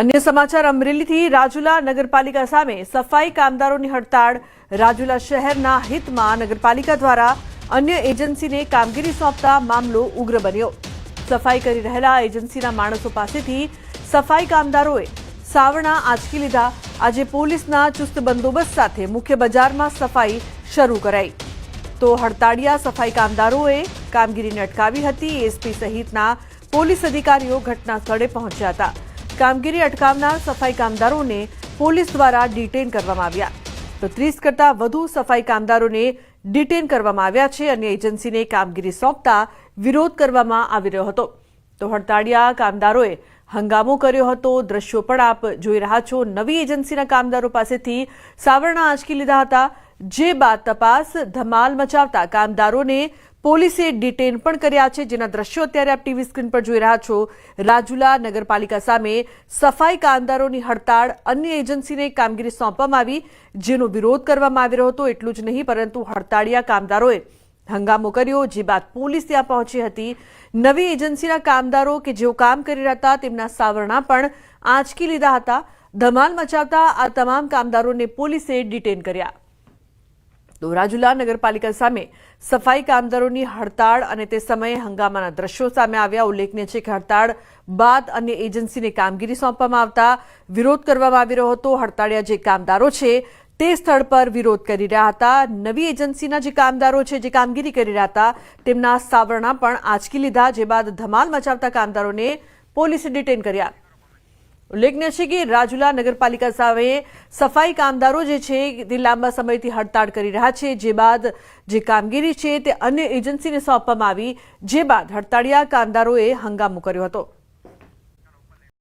અન્ય સમાચાર, અમરેલીથી રાજુલા નગરપાલિકા સામે સફાઈ કામદારોની હડતાળ. રાજુલા શહેરના હિતમાં નગરપાલિકા દ્વારા અન્ય એજન્સીને કામગીરી સોંપતા મામલો ઉગ્ર બન્યો. સફાઈ કરી રહેલા એજન્સીના માણસો પાસેથી સફાઈ કામદારોએ સાવરણા આંચકી લીધા. આજે પોલીસના ચુસ્ત બંદોબસ્ત સાથે મુખ્ય બજારમાં સફાઈ શરૂ કરાઈ. તો હડતાળિયા સફાઈ કામદારોએ કામગીરીને અટકાવી હતી. એસપી સહિતના પોલીસ અધિકારીઓ ઘટના સ્થળે પહોંચ્યા હતા. કામગીરી અટકાવનાર સફાઈ કામદારોને પોલીસ દ્વારા ડિટેન કરવામાં આવ્યા. તો ત્રીસ કરતાં વધુ સફાઈ કામદારોને ડિટેન કરવામાં આવ્યા છે અને એજન્સીને કામગીરી સોંપતા વિરોધ કરવામાં આવી રહ્યો હતો. તો હડતાળિયા કામદારોએ હંગામો કર્યો હતો. દ્રશ્યો પણ આપ જોઈ રહ્યા છો. નવી એજન્સીના કામદારો પાસેથી સાવરણા આંચકી લીધા હતા. જે બાદ તપાસ ધમાલ મચાવતા કામદારોને પોલીસે ડિટેન પણ કર્યા છે. જેના દ્રશ્યો અત્યારે આપ ટીવી સ્ક્રીન પર જોઈ રહ્યા છો. રાજુલા નગરપાલિકા સામે સફાઈ કામદારોની હડતાળ અન્ય એજન્સીને કામગીરી સોંપવામાં આવી, જેનો વિરોધ કરવામાં આવી રહ્યો હતો. એટલું જ નહીં, પરંતુ હડતાળિયા કામદારોએ હંગામો કર્યો, જે બાદ પોલીસ ત્યાં પહોંચી હતી. નવી એજન્સીના કામદારો કે જેઓ કામ કરી રહ્યા હતા, તેમના સાવરણા પણ આંચકી લીધા હતા. ધમાલ મચાવતા આ તમામ કામદારોને પોલીસે ડિટેન કર્યા. તો રાજુલા નગરપાલિકા સામે સફાઈ કામદારોની હડતાળ અને તે સમયે હંગામાના દ્રશ્યો સામે આવ્યા. ઉલ્લેખનીય છે કે હડતાળ બાદ અન્ય એજન્સીને કામગીરી સોંપવામાં આવતા વિરોધ કરવામાં આવી રહ્યો હતો. હડતાળિયા જે કામદારો છે તે સ્થળ પર વિરોધ કરી રહ્યા હતા. નવી એજન્સીના જે કામદારો છે, જે કામગીરી કરી રહ્યા હતા, તેમના સાવરણા પણ આંચકી લીધા, જે બાદ ધમાલ મચાવતા કામદારોને પોલીસે ડિટેન કર્યા. ઉલ્લેખનીય છે કે રાજુલા નગરપાલિકા સામે સફાઈ કામદારો જે છે તે લાંબા સમયથી હડતાળ કરી રહ્યા છે. જે બાદ જે કામગીરી છે તે અન્ય એજન્સીને સોંપવામાં આવી. જે બાદ હડતાળિયા કામદારોએ હંગામો કર્યો હતો.